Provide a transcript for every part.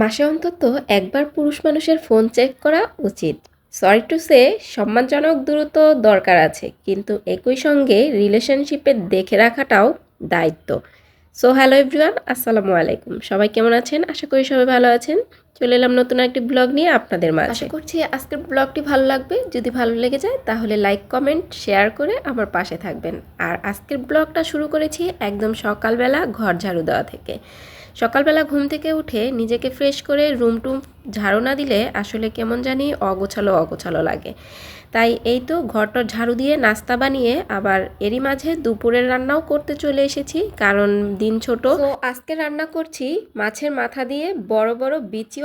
মাসে অন্তত একবার পুরুষ মানুষের ফোন চেক করা উচিত। সরি টু সে, সম্মানজনক দূরত্ব দরকার আছে, কিন্তু একই সঙ্গে রিলেশনশিপে দেখে রাখাটাও দায়িত্ব। সো হ্যালো এভরিওয়ান, আসসালামু আলাইকুম। সবাই কেমন আছেন? আশা করি সবাই ভালো আছেন। চলে এলাম নতুন একটি ব্লগ নিয়ে আপনাদের মাঝে। আশা করছি আজকের ব্লগটি ভালো লাগবে। যদি ভালো লেগে যায় তাহলে লাইক কমেন্ট শেয়ার করে আমার পাশে থাকবেন। আর আজকের ব্লগটা শুরু করেছি একদম সকালবেলা ঘর ঝাড়ু দেওয়া থেকে। সকালবেলা ঘুম থেকে উঠে নিজেকে ফ্রেশ করে রুম টুম ঝাড়ু না দিলে আসলে কেমন জানি অগোছালো অগোছালো লাগে। তাই এই তো ঘরটা ঝাড়ু দিয়ে নাস্তা বানিয়ে আবার এরই মাঝে দুপুরের রান্নাও করতে চলে এসেছি। কারণ দিন ছোট। আজকে রান্না করছি মাছের মাথা দিয়ে বড় বড়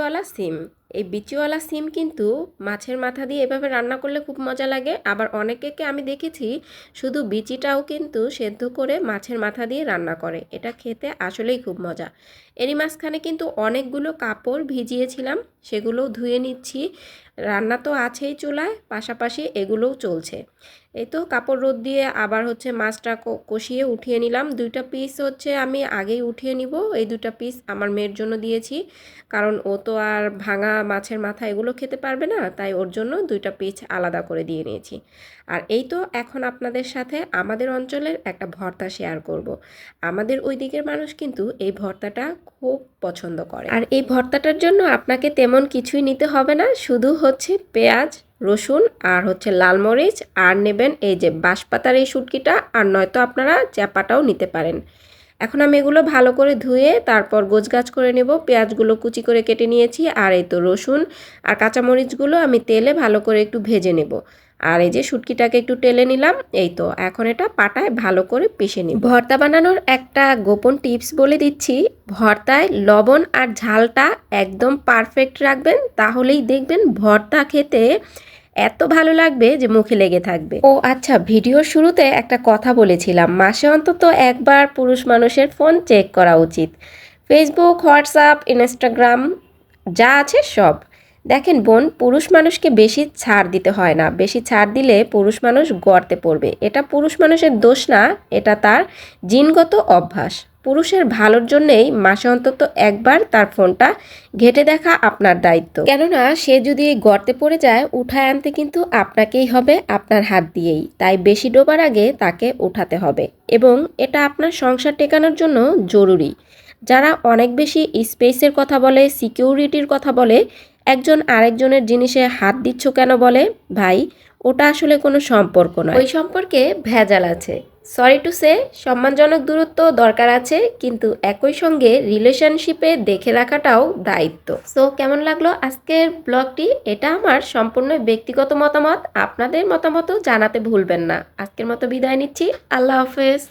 বিচিওয়ালা সিম এই বিচিওয়ালা সিম কিন্তু মাছের মাথা দিয়ে এভাবে রান্না করলে খুব মজা লাগে। আবার অনেকেকে আমি দেখেছি শুধু বিচিটাও কিন্তু সেদ্ধ করে মাছের মাথা দিয়ে রান্না করে। এটা খেতে আসলেই খুব মজা। এরই মাঝখানে কিন্তু অনেকগুলো কাপড় ভিজিয়েছিলাম, সেগুলোও ধুয়ে নিচ্ছি। রান্না তো আছেই চুলায়, পাশাপাশি এগুলোও চলছে। এই তো কাপড় রোদ দিয়ে আবার হচ্ছে মাছটা কষিয়ে উঠিয়ে নিলাম। দুইটা পিস হচ্ছে আমি আগেই উঠিয়ে নিব। এই দুইটা পিস আমার মেয়ের জন্য দিয়েছি। কারণ ও তো আর ভাঙা মাছের মাথা এগুলো খেতে পারবে না, তাই ওর জন্য দুইটা পিস আলাদা করে দিয়ে নিয়েছি। আর এই তো এখন আপনাদের সাথে আমাদের অঞ্চলের একটা ভর্তা শেয়ার করব। আমাদের ওই দিকের মানুষ কিন্তু এই ভর্তাটা খুব পছন্দ করে। আর এই ভর্তাটার জন্য আপনাকে তেমন কিছুই নিতে হবে না, শুধু হচ্ছে পেঁয়াজ, রসুন আর হচ্ছে লাল মরিচ, আর নেবেন এই যে বাঁশপাতার এই শুটকিটা, আর নয়তো আপনারা চ্যাপাটাও নিতে পারেন। এখন আমি এগুলো ভালো করে ধুয়ে তারপর গোছগাছ করে নেব। পেঁয়াজগুলো কুচি করে কেটে নিয়েছি, আর এই তো রসুন আর কাঁচামরিচগুলো আমি তেলে ভালো করে একটু ভেজে নেব। আর এই যে শুটকিটাকে একটু টেলে নিলাম, এই তো এখন এটা পাটায় ভালো করে পিষে নিই ভর্তা বানানোর একটা গোপন টিপস বলে দিচ্ছি, ভর্তায় লবণ আর ঝালটা একদম পারফেক্ট রাখবেন, তাহলেই দেখবেন ভর্তা খেতে এত ভালো লাগবে যে মুখে লেগে থাকবে। ও আচ্ছা ভিডিওর শুরুতে একটা কথা বলেছিলাম। মাসে অন্তত একবার পুরুষ মানুষের ফোন চেক করা উচিত। ফেসবুক হোয়াটসঅ্যাপ ইনস্টাগ্রাম যা আছে সব। দেখেন বোন, পুরুষ মানুষকে বেশি ছাড় দিতে হয় না। বেশি ছাড় দিলে পুরুষ মানুষ গর্তে পড়বে। এটা পুরুষ মানুষের দোষ না, এটা তার জিনগত অভ্যাস। পুরুষের ভালোর জন্যেই মাসে অন্তত একবার তার ফোনটা ঘেটে দেখা আপনার দায়িত্ব। কেননা সে যদি এই গর্তে পড়ে যায়, উঠায় আনতে কিন্তু আপনাকেই হবে, আপনার হাত দিয়েই। তাই বেশি ডোবার আগে তাকে উঠাতে হবে। এবং এটা আপনার সংসার টেকানোর জন্য জরুরি। যারা অনেক বেশি স্পেসের কথা বলে, সিকিউরিটির কথা বলে, একজন আরেকজনের জিনিসে হাত দিচ্ছ কেন বলে, ভাই, ওটা আসলে কোনো সম্পর্ক নয়। ওই সম্পর্কে ভেজাল আছে। সরি টু সে সম্মানজনক দূরত্ব দরকার আছে, কিন্তু একই সঙ্গে রিলেশনশিপে দেখে রাখাটাও দায়িত্ব। সো কেমন লাগল আজকের ব্লগটি? এটা আমার সম্পূর্ণ ব্যক্তিগত মতামত। আপনাদের মতামত জানাতে ভুলবেন না। আজকের মতো বিদায় নিচ্ছি। আল্লাহ হাফেজ।